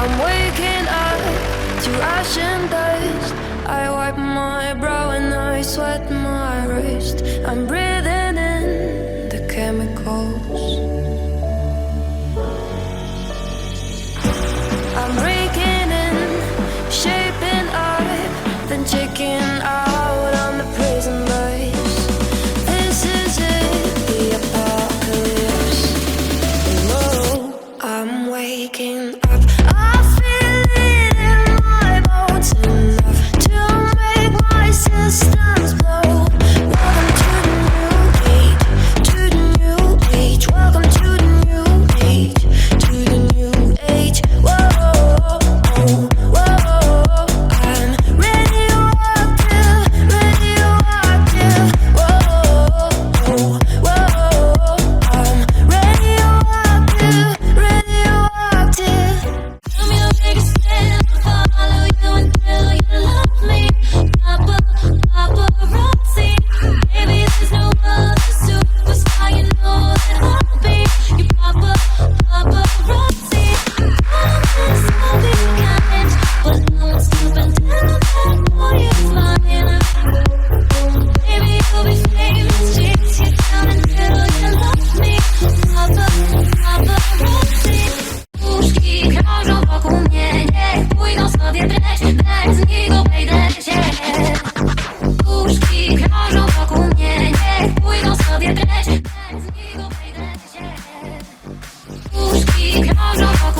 I'm waking up to ash and dust. I wipe my brow and I sweat my wrist. I'm breathing in the chemicals. I'm breaking in, shaping up, then taking out. Cause I'm.